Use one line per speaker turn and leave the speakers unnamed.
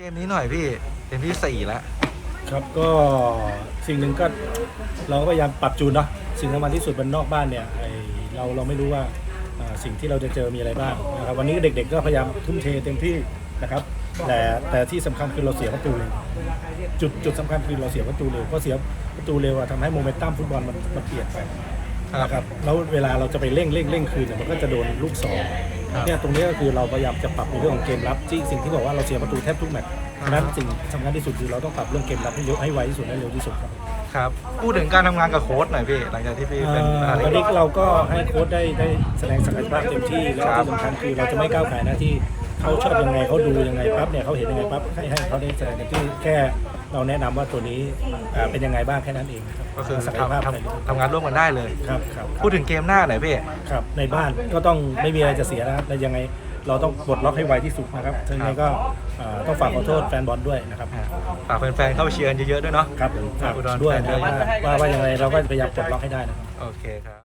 เกมนี้หน่อยพี่เกมที่สี่แล้ว
ครับก็สิ่งหนึ่งก็เราก็พยายามปรับจูนเนาะสิ่งสำคัญที่สุดบนนอกบ้านเนี่ยไอเราเราไม่รู้ว่าอ่าสิ่งที่เราจะเจอมีอะไรบ้างนะครับวันนี้เด็กๆก็พยายามทุ่มเทเต็มที่นะครับ แต่แต่ที่สำคัญคือเราเสียประตูเร็วจุดจุดสำคัญคือเราเสียประตูเร็วเพราะเสียประตูเร็วอะทำให้โมเมนตัมฟุตบอลมันมันเปลี่ยนไป นะครับแล้วเวลาเราจะไปเร่งเร่งเร่งคืนเนี่ยมันก็จะโดนลูกสอง เนี่ยตรงนี้ก็คือเราพยายามจะปรับในเรื่องของเกมรับที่สิ่งที่บอกว่าเราเสียประตูแทบทุกแมตช์ฉะนั้นสิ่งสำคัญที่สุดคือเราต้องปรับเรื่องเกมรับให้เยอะให้ไวที่สุดให้เร็วที่สุดครับ
ครับพูดถึงการทำงานกับโค้ชหน่อยพี่หลังจากที่พี่เป็น
อ่า
อะไร
วันนี้เราก็ให้โค้ชได้ได้แสดงศักยภาพเต็มที่แล้ว
ครับ
ที่สำคัญคือเราจะไม่ก้าวไก่หน้าที่เขาชอบยังไงเขาดูยังไงปั๊บเนี่ยเขาเห็นยังไงปั๊บให้ให้เขาได้แสดงเต็มที่แค่ เราแนะนำว่าตัวนี้อ่าเป็นยังไงบ้างแค่นั้นเองรับ
ก็คือ
ศักยภาพ
ทำ
ใน
ทำทำงานร่วมกันได้เลย
ครับครับ
พูดถึงเกมหน้าหน่อยพี่
ครับในบ้านก็ต้องไม่มีอะไรจะเสียนะครับและยังไงเราต้องปลดล็อกให้ไวที่สุดนะครับทั้งนี้ก็อ่าต้องฝากขอโทษแฟนบอลด้วยนะครับ
ฝากแฟนๆเข้าไปเชียร์กันเยอะๆด้วยเนาะ
ครับผมฝาก
อุดร
ด้วย
แฟน
นะ
ด้วย
ว่าว่าว่ายังไงเราก็พยายามปลดล็อกให้ได้นะครับ
โอเคครับ